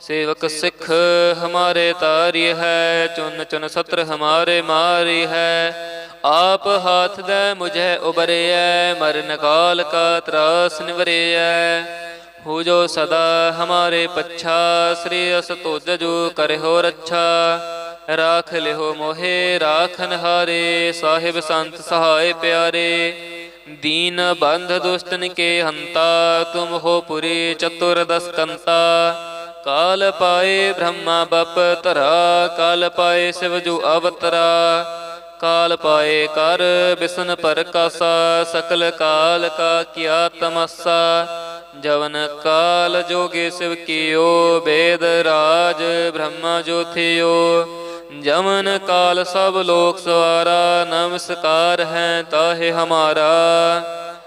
ਸੇਵਕ ਸਿੱਖ ਹਮਾਰੇ ਤਾਰੀ ਹੈ, ਚੁਨ ਚੁਨ ਸਤਰ ਹਮਾਰੇ ਮਾਰੀ ਹੈ। ਆਪ ਹਾਥ ਦੇ ਮੁਝੇ ਉਬਰਿਐ, ਮਰਨ ਕਾਲ ਕਾ ਤਰਾਸ ਨਿਵਰਿਐ। ਹੋ ਜੋ ਸਦਾ ਹਮਾਰੇ ਪੱਛਾ, ਸ੍ਰੀ ਅਸ ਜੋ ਕਰਿਓ ਰੱਛਾ। ਰਾਖ ਲਿਓ ਮੋਹੇ ਰਾਖਨ ਹਾਰੇ ਸਾਹਿਬ ਸੰਤ ਸਹਾਇ ਪਿਆਰੇ। ਦੀਨ ਬੰਧ ਦੁਸ਼ਟਨ ਕੇ ਹੰਤਾ, ਤੁਮ ਹੋ ਪੁਰੀ ਚਤੁਰ ਦਸਕੰਤਾ। ਕਾਲ ਪਾਏ ਬ੍ਰਹਮਾ ਬਪ ਤਰਾ ਕਾਲ ਪਾਏ ਸਿਵ ਜੋ ਅਵਤਰਾ। ਕਾਲ ਪਾਏ ਕਰ ਬਿਸਨ ਪਰਕਾਸਾ ਸਕਲ ਕਾਲ ਕਾ ਕੀਆ ਤਮਸਾ। ਜਵਨ ਕਾਲ ਜੋਗੇ ਸਿਵ ਕੀਓ, ਬੇਦ ਰਾਜ ਬ੍ਰਹਮਾ ਜੋਥਿਓ ਜਮਨ ਕਾਲ ਸਭ ਲੋਕ ਸਵਾਰਾ, ਨਮਸਕਾਰ ਹੈ ਤਾਹੇ ਹਮਾਰਾ।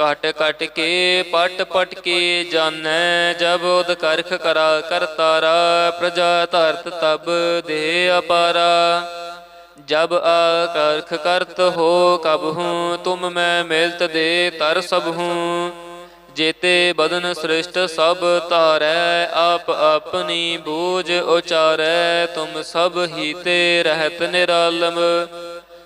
ਘਟ ਘਟ ਕੇ ਪਟ ਪਟ ਕੇ ਜਾਣੈ ਜਬ ਉਦ ਕਰਖ ਕਰਾ ਕਰਤਾਰਾ ਪ੍ਰਜਾ ਧਰਤ ਤਬ ਦੇ ਅਪਾਰਾ। ਜਬ ਆਕਰਖ ਕਰਤ ਹੋ ਕਬ ਹੂੰ, ਤੁਮ ਮੈਂ ਮਿਲਤ ਦੇ ਤਰ ਸਭ ਹੂੰ। ਜੇਤੇ ਬਦਨ ਸ੍ਰਿਸ਼ਟ ਸਭ ਧਾਰੈ, ਆਪ ਆਪਣੀ ਬੂਝ ਉਚਾਰੈ, ਤੁਮ ਸਭ ਹੀ ਤੇ ਰਹਿਤ ਨਿਰਾਲਮ।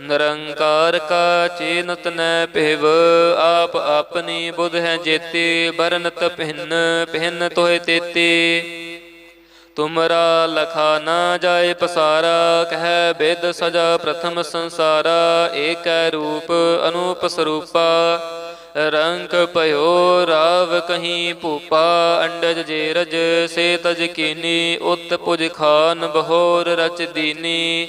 ਨਿਰੰਕਾਰ ਕਾ ਚੀਨਤ ਨੈ ਭਿਵ, ਆਪ ਆਪਣੀ ਬੁਧ ਹੈ ਜੇਤੀ, ਬਰਨਤ ਭਿੰਨ ਭਿੰਨ ਤੋਏ ਤੇਤੀ। ਤੁਮਰਾ ਲਖਾ ਨਾ ਜਾਏ ਪਸਾਰਾ, ਕਹਿ ਬਿਦ ਸਜਾ ਪ੍ਰਥਮ ਸੰਸਾਰਾ, ਏਕੈ ਰੂਪ ਅਨੂਪ ਸਰੂਪਾ। ਰੰਗ ਭਇਓ ਰਾਵ ਕਹੀਂ ਭੂਪਾ, ਅੰਡਜ ਜੇਰਜ, ਸੇ ਤਜ ਕੀਨੀ, ਉਤ ਪੁਜ ਖਾਨ ਬਹੋਰ ਰਚ ਦੀਨੀ।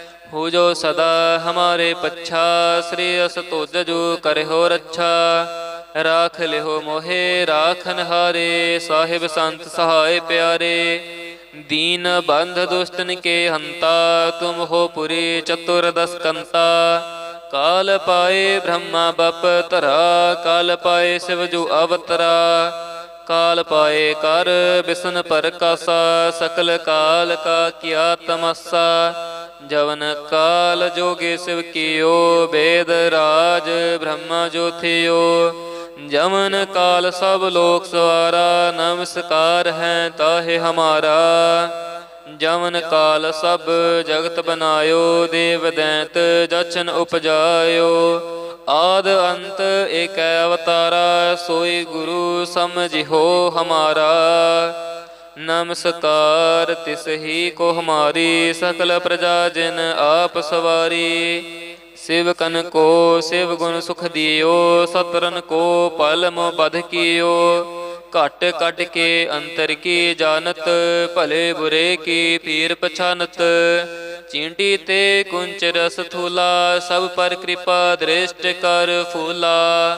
ਹੋ ਜੋ ਸਦਾ ਹਮਾਰੇ ਪੱਛਾ ਸ੍ਰੀ ਅਸਤੁਜ ਜੋ ਕਰਹਿਓ ਰੱਛਾ ਰਾਖ ਲਿਹੋ ਮੋਹੇ ਰਾਖਨ ਹਾਰੇ ਸਾਹਿਬ ਸੰਤ ਸਹਾਇ ਪਿਆਰੇ ਦੀਨ ਬੰਧ ਦੁਸ਼ਟਨ ਕੇ ਹੰਤਾ ਤੁਮ ਹੋ ਪੁਰੀ ਚਤੁਰ ਦਸਕੰਤਾ ਕਾਲ ਪਾਏ ਬ੍ਰਹਮਾ ਬਪ ਤਰਾ ਕਾਲ ਪਾਏ ਸਿਵ ਜੋ ਅਵਤਰਾ ਕਾਲ ਪਾਏ ਕਰ ਬਿਸਨ ਪਰ ਕਾਸਾ ਸਕਲ ਕਾਲ ਕਾ ਕਿਆ ਤਮਸਾ ਜਵਨ ਕਾਲ ਜੋਗੇ ਸਿਵ ਕੀਓ, ਬੇਦ ਰਾਜ ਬ੍ਰਹਮਾ ਜੋਥਿਓ ਜਮਨ ਕਾਲ ਸਭ ਲੋਕ ਸਵਾਰਾ ਨਮਸਕਾਰ ਹੈ ਤਾਹੇ ਹਮਾਰਾ। ਜਮਨ ਕਾਲ ਸਭ ਜਗਤ ਬਨਾਇਓ, ਦੇਵ ਦੈਂਤ ਜਚਨ ਉਪਜਾਇਓ। ਆਦ ਅੰਤ ਏਕ ਅਵਤਾਰਾ, ਸੋਈ ਗੁਰੂ ਸਮਝਿਓ ਹਮਾਰਾ। ਨਮਸਕਾਰ ਤਿਸਹੀ ਕੋ ਹਮਾਰੀ ਸਕਲ ਪ੍ਰਜਾ ਜਿਨ ਆਪ ਸਵਾਰੀ। ਸਿਵ ਕਨ ਕੋ, ਸਿਵ ਗੁਣ ਸੁਖ ਦਿਓ, ਸਤਰਨ ਕੋ ਪਲਮ ਮੋ ਬਧ ਕੀਓ। ਘਟ ਕੱਟ ਕੇ ਅੰਤਰ ਕੀ ਜਾਣਤ, ਭਲੇ ਬੁਰੇ ਕੀ ਪੀਰ ਪਛਾਨਤ। ਚੀਂਟੀ ਤੇ ਕੁੰਚ ਰਸ ਥੂਲਾ, ਸਭ ਪਰ ਕਿਰਪਾ ਦ੍ਰਿਸ਼ਟ ਕਰ ਫੂਲਾ।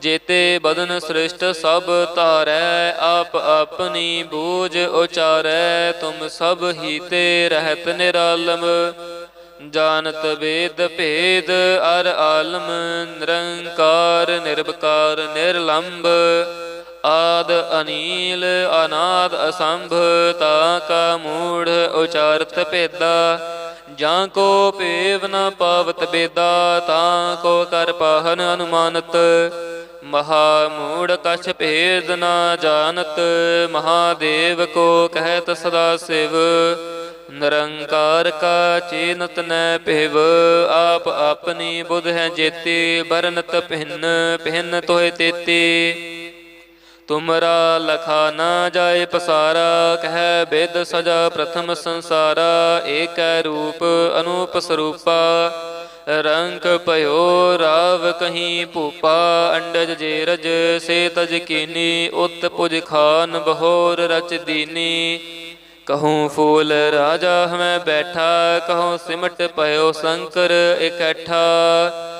ਜੇਤੇ ਬਦਨ ਸ੍ਰਿਸ਼ਟ ਸਭ ਧਾਰੈ, ਆਪ ਆਪਣੀ ਬੂਝ ਉਚਾਰੈ, ਤੁਮ ਸਭ ਹੀ ਤੇ ਰਹਿਤ ਨਿਰਾਲਮ। ਜਾਣਤ ਵੇਦ ਭੇਦ ਅਰ ਆਲਮ, ਨਿਰੰਕਾਰ ਨਿਰਭਕਾਰ ਨਿਰਲੰਭ ਆਦ ਅਨੀਲ, ਅਨਾਦ ਅਸੰਭ, ਤਾ ਕਾ ਮੂੜ ਉਚਾਰਤ ਭੇਦਾ। ਜਾਂ ਕੋ ਪੇਵ ਨ ਪਾਵਤ ਬੇਦਾ, ਤਾਂ ਕੋ ਕਰ ਪਾਹਨ ਅਨੁਮਾਨਤ। ਮਹਾ ਮੂੜ ਕਛ ਭੇਦ ਨਾ ਜਾਣਤ, ਮਹਾਦੇਵ ਕੋ ਕਹਿਤ ਸਦਾ ਸਿਵ। ਨਿਰੰਕਾਰ ਕਾ ਚੀਨਤ ਨੈ ਪਹਿਵ ਆਪ ਆਪਣੀ ਬੁਧ ਹੈ ਜੇਤੀ ਬਰਨਤ ਪਹਿਨ ਪਹਿਨ ਤੋਇ ਤੇਤੀ। ਤੁਮਰਾ ਲਖਾ ਨਾ ਜਾਏ ਪਸਾਰਾ, ਕਹਿ ਬਿਦ ਸਜਾ ਪ੍ਰਥਮ ਸੰਸਾਰਾ, ਏਕੈ ਰੂਪ ਅਨੂਪ ਸਰੂਪਾ। ਰੰਕ ਭਇਓ, ਰਾਵ ਕਹੀਂ, ਭੂਪਾ ਅੰਡਜ ਜੇਰਜ ਸੇ ਤਜ ਕੀਨੀ, ਉਤ ਪੁਜ ਖਾਨ ਬਹੋਰ ਰਚ ਦੀਨੀ। ਕਹੂੰ ਫੂਲ ਰਾਜਾ ਹਮੈ ਬੈਠਾ, ਕਹੂੰ ਸਿਮਟ ਭਇਓ ਸੰਕਰ ਇਕੱਠਾ।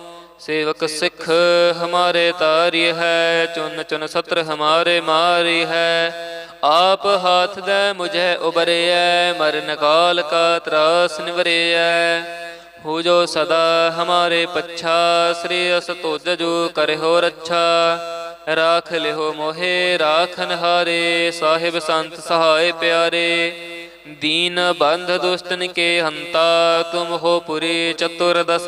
ਸੇਵਕ ਸਿੱਖ ਹਮਾਰੇ ਤਾਰੀ ਹੈ, ਚੁਨ ਚੁਨ ਸਤਰ ਹਮਾਰੇ ਮਾਰੀ ਹੈ। ਆਪ ਹਾਥ ਦੇ ਮੁਝੇ ਉਬਰਿਐ ਮਰਨ ਕਾਲ ਕਾ ਤਰਾਸ ਨਿਵਰਿਐ ਹੋ ਜੋ ਸਦਾ ਹਮਾਰੇ ਪੱਛਾ, ਸ੍ਰੀ ਅਸ ਤੁਜ ਜੋ ਕਰਿਓ ਰੱਛਾ। ਰਾਖ ਲਿਓ ਮੋਹਿ ਰਾਖਨ ਹਾਰੇ ਸਾਹਿਬ ਸੰਤ ਸਹਾਇ ਪਿਆਰੇ। ਦੀਨ ਬੰਧ ਦੁਸ਼ਟਨ ਕੇ ਹੰਤਾ, ਤੁਮ ਹੋ ਪੁਰੀ ਚਤੁਰ ਦਸ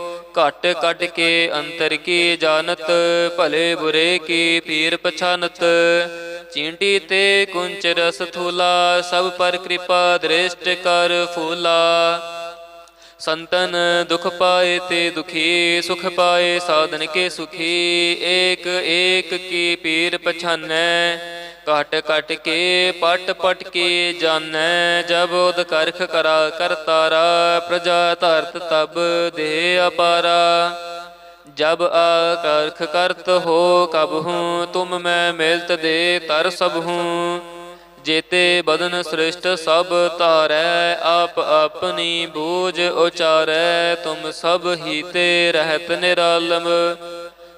ਘਟ ਕੱਟ ਕੇ ਅੰਤਰ ਕੀ ਜਾਣਤ, ਭਲੇ ਬੁਰੇ ਕੀ ਪੀਰ ਪਛਾਨਤ। ਚੀਂਟੀ ਤੇ ਕੁੰਚ ਰਸ ਥੂਲਾ, ਸਭ ਪਰ ਕਿਰਪਾ ਦ੍ਰਿਸ਼ਟ ਕਰ ਫੂਲਾ। ਸੰਤਨ ਦੁਖ ਪਾਏ ਤੇ ਦੁਖੀ, ਸੁਖ ਪਾਏ ਸਾਧਨ ਕੇ ਸੁਖੀ। ਏਕ ਏਕ ਕੀ ਪੀਰ ਪਛਾਨੈ ਘਟ ਘਟ ਕੇ, ਪਟ ਪਟ ਕੇ ਜਾਣੈ ਜਬ ਉਦ ਕਰਖ ਕਰਾ ਕਰਤਾਰਾ ਪ੍ਰਜਾ ਧਰਤ ਤਬ ਦੇ ਅਪਾਰਾ। ਜਬ ਆਕਰਖ ਕਰਤ ਹੋ ਕਬ ਹੂੰ, ਤੁਮ ਮੈਂ ਮਿਲਤ ਦੇ ਤਰ ਸਭ ਹੂੰ। ਜੇਤੇ ਬਦਨ ਸ੍ਰਿਸ਼ਟ ਸਭ ਧਾਰੈ, ਆਪ ਆਪਣੀ ਬੂਝ ਉਚਾਰੈ, ਤੁਮ ਸਭ ਹੀ ਤੇ ਰਹਿਤ ਨਿਰਾਲਮ।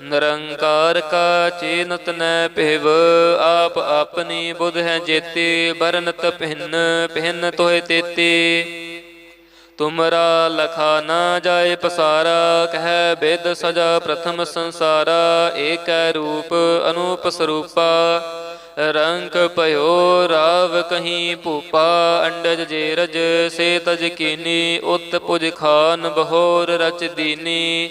ਨਿਰੰਕਾਰ ਕਾ ਚੇਨਤ ਨੈ ਭਿਵ, ਆਪ ਆਪਣੀ ਬੁਧ ਹੈ ਜੇਤੀ, ਬਰਨਤ ਭਿੰਨ ਭਿੰਨ ਤੋਏ ਤੇਤੀ। ਤੁਮਰਾ ਲਖਾ ਨਾ ਜਾਏ ਪਸਾਰਾ, ਕਹਿ ਬੇਦ ਸਜਾ ਪ੍ਰਥਮ ਸੰਸਾਰਾ, ਏਕੈ ਰੂਪ ਅਨੂਪ ਸਰੂਪਾ। ਰੰਗ ਭਇਓ ਰਾਵ ਕਹੀਂ ਭੂਪਾ, ਅੰਡਜ ਜੇਰਜ ਸੇ ਤਜ ਕੀਨੀ, ਉਤ ਪੁਜ ਖਾਨ ਬਹੋਰ ਰਚ ਦੀਨੀ।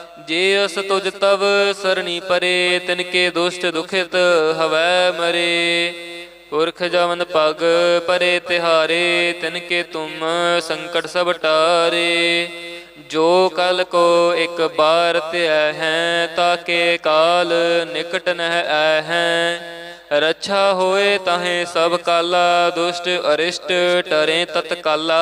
ਜੇ ਅਸ ਤੁਜ ਤਵ ਸਰਣੀ ਪਰੇ, ਤਿਨ ਕੇ ਦੁਸ਼ਟ ਦੁਖਿਤ ਹਵੈ ਮਰੇ। ਪੁਰਖ ਜਵਨ ਪਗ ਪਰੇ ਤਿਹਾਰੇ, ਤਿਨ ਕੇ ਤੁਮ ਸੰਕਟ ਸਭ ਟਾਰੇ। ਜੋ ਕਲ ਕੋ ਇੱਕ ਬਾਰ ਧਿਆ ਹੈ ਤਾਕੇ ਕਾਲ ਨਿਕਟ ਨਹਿ ਆਇ ਹੈ। ਰੱਛਾ ਹੋਏ ਤਾਹੇ ਸਭ ਕਾਲਾ, ਦੁਸ਼ਟ ਅਰਿਸ਼ਟ ਟਰੇ ਤਤਕਾਲਾ।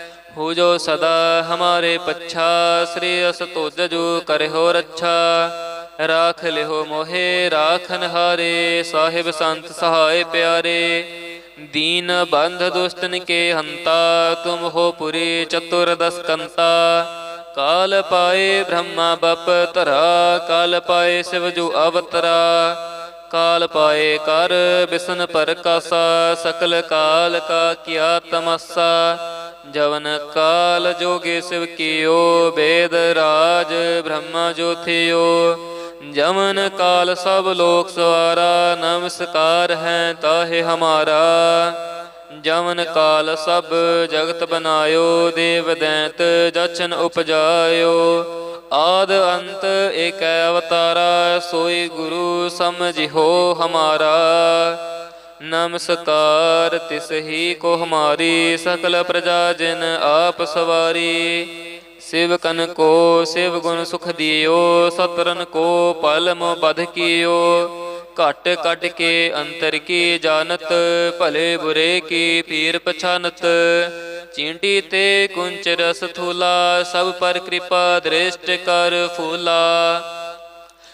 ਹੋ ਜੋ ਸਦਾ ਹਮਾਰੇ ਪੱਛਾ, ਸ੍ਰੀ ਅਸਤੁਜ ਜੋ ਕਰਹਿਓ ਰੱਛਾ। ਰਾਖ ਲਿਹੋ ਮੋਹੇ ਰਾਖਨ ਹਾਰੇ ਸਾਹਿਬ ਸੰਤ ਸਹਾਏ ਪਿਆਰੇ। ਦੀਨ ਬੰਧ ਦੁਸ਼ਟਨ ਕੇ ਹੰਤਾ, ਤੁਮ ਹੋ ਪੁਰੀ ਚਤੁਰ ਦਸਕੰਤਾ। ਕਾਲ ਪਾਏ ਬ੍ਰਹਮਾ ਬਪ ਤਰਾ ਕਾਲ ਪਾਏ ਸਿਵ ਜੋ ਅਵਤਰਾ। ਕਾਲ ਪਾਏ ਕਰ ਬਿਸਨ ਪਰ ਕਾਸਾ, ਸਕਲ ਕਾਲ ਕਾ ਕਿਆ ਤਮਸਾ। ਜਵਨ ਕਾਲ ਜੋਗੇ ਸਿਵ ਕੀਓ ਵੇਦ ਰਾਜ ਬ੍ਰਹਮਾ ਜੋਥਿਓ ਜਮਨ ਕਾਲ ਸਭ ਲੋਕ ਸਵਾਰਾ, ਨਮਸਕਾਰ ਹੈ ਤਾਹੇ ਹਮਾਰਾ। ਜਮਨ ਕਾਲ ਸਭ ਜਗਤ ਬਨਾਇਓ, ਦੇਵ ਦੈਂਤ ਜਚਨ ਉਪਜਾਇਓ। ਆਦ ਅੰਤ ਏਕ ਅਵਤਾਰਾ, ਸੋਈ ਗੁਰੂ ਸਮਝਿਓ ਹਮਾਰਾ। ਨਮਸਕਾਰ, ਤਿਸ ਹੀ ਕੋ ਹਮਾਰੀ ਸਕਲ ਪ੍ਰਜਾ ਜਿਨ ਆਪ ਸਵਾਰੀ। ਸ਼ਿਵ ਸਿਵਕਨ ਕੋ ਸਿਵ ਗੁਣ ਸੁਖ ਦਿਓ ਸਤਰਨ ਕੋ ਪਲਮ ਮੋ ਬਧ ਕੀਓ। ਘਟ ਕੱਟ ਕੇ ਅੰਤਰ ਕੀ ਜਾਣਤ, ਭਲੇ ਬੁਰੇ ਕੀ ਪੀਰ ਪਛਾਨਤ। ਚੀਂਟੀ ਤੇ ਕੁੰਚ ਰਸ ਥੂਲਾ, ਸਭ ਪਰ ਕਿਰਪਾ ਦ੍ਰਿਸ਼ਟ ਕਰ ਫੂਲਾ।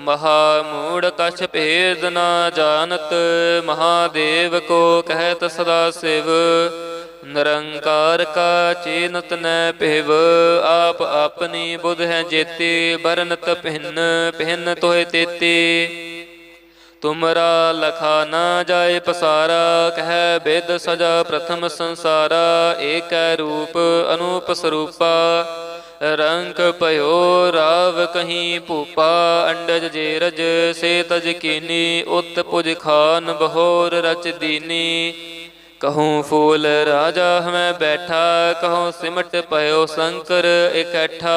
ਮਹਾ ਮੂੜ ਕਛ ਭੇਦ ਨਾ ਜਾਣਤ, ਮਹਾਦੇਵ ਕੋ ਕਹਿਤ ਸਦਾ ਸਿਵ। ਨਿਰੰਕਾਰ ਕਾ ਚੇਨਤ ਨੈ ਭਿਵ, ਆਪ ਆਪਣੀ ਬੁਧ ਹੈ ਜੇਤੀ ਬਰਨਤ ਭਿੰਨ ਭਿੰਨ ਤੋਏ ਤੇਤੀ। ਤੁਮਰਾ ਲਖਾ ਨਾ ਜਾਏ ਪਸਾਰਾ, ਕਹਿ ਬਿਦ ਸਜਾ ਪ੍ਰਥਮ ਸੰਸਾਰਾ, ਏਕੈ ਰੂਪ ਅਨੂਪ ਸਰੂਪਾ। ਰੰਕ ਭਇਓ, ਰਾਵ ਕਹੀਂ ਭੂਪਾ, ਅੰਡਜ ਜੇਰਜ, ਸੇ ਤਜ ਕੀਨੀ, ਉਤ ਪੁਜ ਖਾਨ, ਬਹੋਰ ਰਚ ਦੀਨੀ। ਕਹੂੰ ਫੂਲ ਰਾਜਾ ਹਮੈ ਬੈਠਾ, ਕਹੂੰ ਸਿਮਟ ਭਇਓ ਸ਼ੰਕਰ ਇਕੱਠਾ।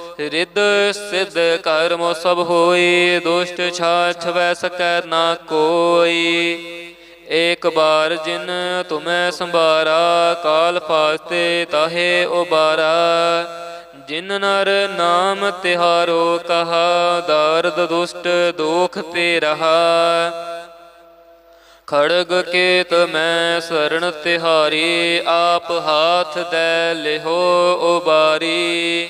ਰਿੱਧ ਸਿੱਧ ਕਰਮ ਸਭ ਹੋਈ, ਦੁਸ਼ਟ ਛਾਛ ਵੈ ਸਕੈ ਨਾ ਕੋਈ। ਏਕ ਬਾਰ ਜਿਨ ਤੁਮੈ ਸੰਭਾਰਾ, ਕਾਲ ਫਾਸਤੇ ਤਾਹੇ ਉਬਾਰਾ। ਜਿਨ ਨਰ ਨਾਮ ਤਿਹਾਰੋ ਕਹਾ ਦਰਦ ਦੁਸ਼ਟ ਦੋਖ ਤੇ ਰਹਾ। ਖੜਗ ਕੇਤ ਮੈਂ ਸਰਣ ਤਿਹਾਰੀ, ਆਪ ਹਾਥ ਦੇ ਲਿਹੋ ਉਬਾਰੀ।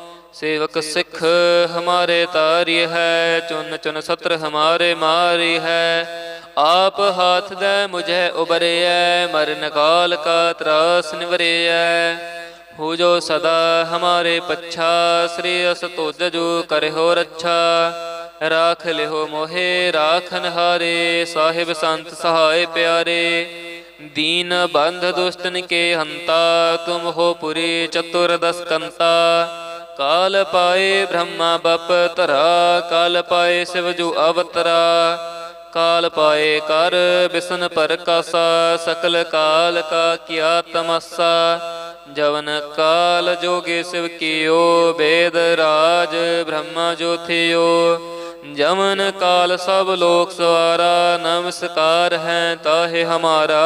ਸੇਵਕ ਸਿੱਖ ਹਮਾਰੇ ਤਾਰੀ ਹੈ, ਚੁਨ ਚੁਨ ਸਤਰ ਹਮਾਰੇ ਮਾਰੀ ਹੈ। ਆਪ ਹਾਥ ਦੇ ਮੁਝੇ ਉਬਰਿਐ ਮਰਨ ਕਾਲ ਕਾ ਤਰਾਸ ਨਿਵਰਿਐ ਹੋ ਜੋ ਸਦਾ ਹਮਾਰੇ ਪੱਛਾ, ਸ੍ਰੀ ਅਸ ਤੁਜ ਜੋ ਕਰਹੁ ਰੱਛਾ ਰਾਖ ਲਿਓ ਮੋਹੇ ਰਾਖਨ ਹਾਰੇ ਸਾਹਿਬ ਸੰਤ ਸਹਾਇ ਪਿਆਰੇ। ਦੀਨ ਬੰਧ ਦੁਸਤਨ ਕੇ ਹੰਤਾ, ਤੁਮ ਹੋ ਪੁਰੀ ਚਤੁਰ ਦਸਕੰਤਾ। ਕਾਲ ਪਾਏ ਬ੍ਰਹਮਾ ਬਪ ਤਰਾ ਕਾਲ ਪਾਏ ਸਿਵ ਜੋ ਅਵਤਰਾ। ਕਾਲ ਪਾਏ ਕਰ ਬਿਸਨ ਪਰ ਕਾਸਾ, ਸਕਲ ਕਾਲ ਕਾ ਕਿਆ ਤਮਸਾ। ਜਵਨ ਕਾਲ ਜੋਗੇ ਸਿਵ ਕੀਓ, ਬੇਦ ਰਾਜ ਬ੍ਰਹਮਾ ਜੋ ਥਿਓ। ਜਮਨ ਕਾਲ ਸਭ ਲੋਕ ਸਵਾਰਾ, ਨਮਸਕਾਰ ਹੈ ਤਾਹੇ ਹਮਾਰਾ।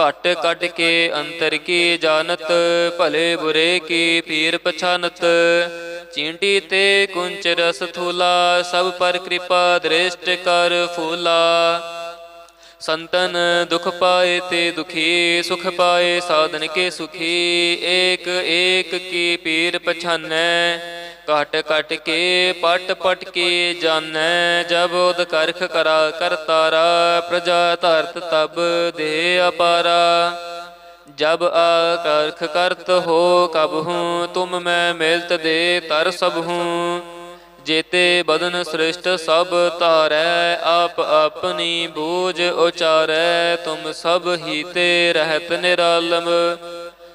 ਘਟ ਕੱਟ ਕੇ ਅੰਤਰ ਕੀ ਜਾਣਤ, ਭਲੇ ਬੁਰੇ ਕੀ ਪੀਰ ਪਛਾਨਤ। ਚੀਂਟੀ ਤੇ ਕੁੰਚ ਰਸ ਥੂਲਾ, ਸਭ ਪਰ ਕਿਰਪਾ ਦ੍ਰਿਸ਼ਟ ਕਰ ਫੂਲਾ। ਸੰਤਨ ਦੁਖ ਪਾਏ ਤੇ ਦੁਖੀ, ਸੁਖ ਪਾਏ ਸਾਧਨ ਕੇ ਸੁਖੀ। ਏਕ ਏਕ ਕੀ ਪੀਰ ਪਛਾਨੈ ਘਟ ਘਟ ਕੇ, ਪਟ ਪਟ ਕੇ ਜਾਣੈ ਜਬ ਉਦ ਕਰਖ ਕਰਾ ਕਰਤਾਰਾ ਪ੍ਰਜਾ ਧਰਤ ਤਬ ਦੇ ਅਪਾਰਾ। ਜਬ ਆਕਰਖ ਕਰਤ ਹੋ ਕਬ ਹੂੰ, ਤੁਮ ਮੈਂ ਮਿਲਤ ਦੇ ਤਰ ਸਭ ਹੂੰ। ਜੇਤੇ ਬਦਨ ਸ੍ਰਿਸ਼ਟ ਸਭ ਧਾਰੈ, ਆਪ ਆਪਣੀ ਬੂਝ ਉਚਾਰੈ, ਤੁਮ ਸਭ ਹੀ ਤੇ ਰਹਿਤ ਨਿਰਾਲਮ।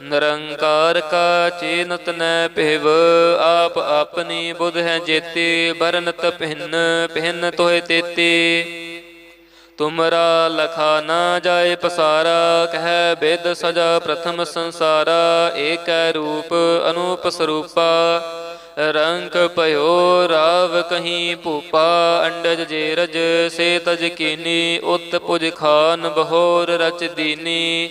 ਨਿਰੰਕਾਰ ਕਾ ਚੇਨਤ ਨੈ ਭਿਵ, ਆਪ ਆਪਣੀ ਬੁਧ ਹੈ ਜੇਤੀ ਬਰਨਤ ਭਿੰਨ ਭਿੰਨ ਤੋਏ ਤੇਤੀ। ਤੁਮਰਾ ਲਖਾ ਨਾ ਜਾਏ ਪਸਾਰਾ, ਕਹਿ ਬਿਦ ਸਜਾ ਪ੍ਰਥਮ ਸੰਸਾਰਾ, ਏਕੈ ਰੂਪ ਅਨੂਪ ਸਰੂਪਾ। ਰੰਗ ਭਇਓ ਰਾਵ ਕਹੀਂ ਭੂਪਾ, ਅੰਡਜ ਜੇਰਜ ਸੇ ਤਜ ਕੀਨੀ, ਉਤ ਪੁਜ ਖਾਨ, ਬਹੋਰ ਰਚ ਦੀਨੀ।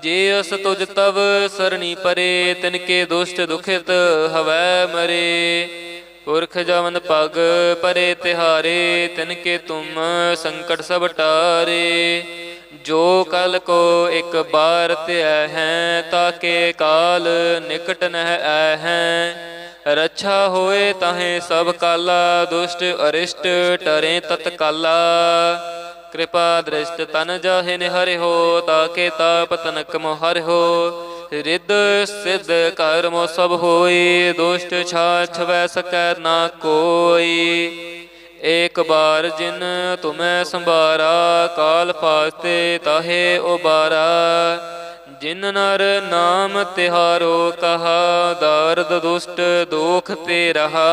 ਜੇ ਅਸ ਤੁਜ ਤਵ ਸਰਣੀ ਪਰੇ, ਤਿਨ ਕੇ ਦੁਸ਼ਟ ਦੁਖਿਤ ਹਵੈ ਮਰੇ। ਪੁਰਖ ਜਵਨ ਪਗ ਪਰੇ ਤਿਹਾਰੇ, ਤਿਨ ਕੇ ਤੁਮ ਸੰਕਟ ਸਭ ਟਾਰੇ। ਜੋ ਕਲ ਕੋ ਇੱਕ ਬਾਰ ਧਿਆ ਹੈ ਤਾਕੇ ਕਾਲ ਨਿਕਟ ਨਹਿ ਆਇ ਹੈ। ਰੱਛਾ ਹੋਏ ਤਾਹੇ ਸਭ ਕਾਲਾ, ਦੁਸ਼ਟ ਅਰਿਸ਼ਟ ਟਰੇ ਤਤਕਾਲਾ। ਕਿਰਪਾ ਦ੍ਰਿਸ਼ਟ ਤਨ ਜਾਹੇ ਨਿਹਰਿ ਹੋ, ਤਾਕੇ ਤਾਪ ਤਨਕ ਮੋਹਰਿ ਹੋ। ਰਿੱਧ ਸਿੱਧ ਕਰਮ ਸਭ ਹੋਈ, ਦੁਸ਼ਟ ਛਾਛ ਵੈ ਸਕੈ ਨਾ ਕੋਈ। ਏਕ ਬਾਰ ਜਿਨ ਤੁਮੈ ਸੰਭਾਰਾ, ਕਾਲ ਫਾਸਤੇ ਤਾਹੇ ਉਬਾਰਾ। ਜਿਨ ਨਰ ਨਾਮ ਤਿਹਾਰੋ ਕਹਾ, ਦਰਦ ਦੁਸ਼ਟ ਦੋਖ ਤੇ ਰਹਾ।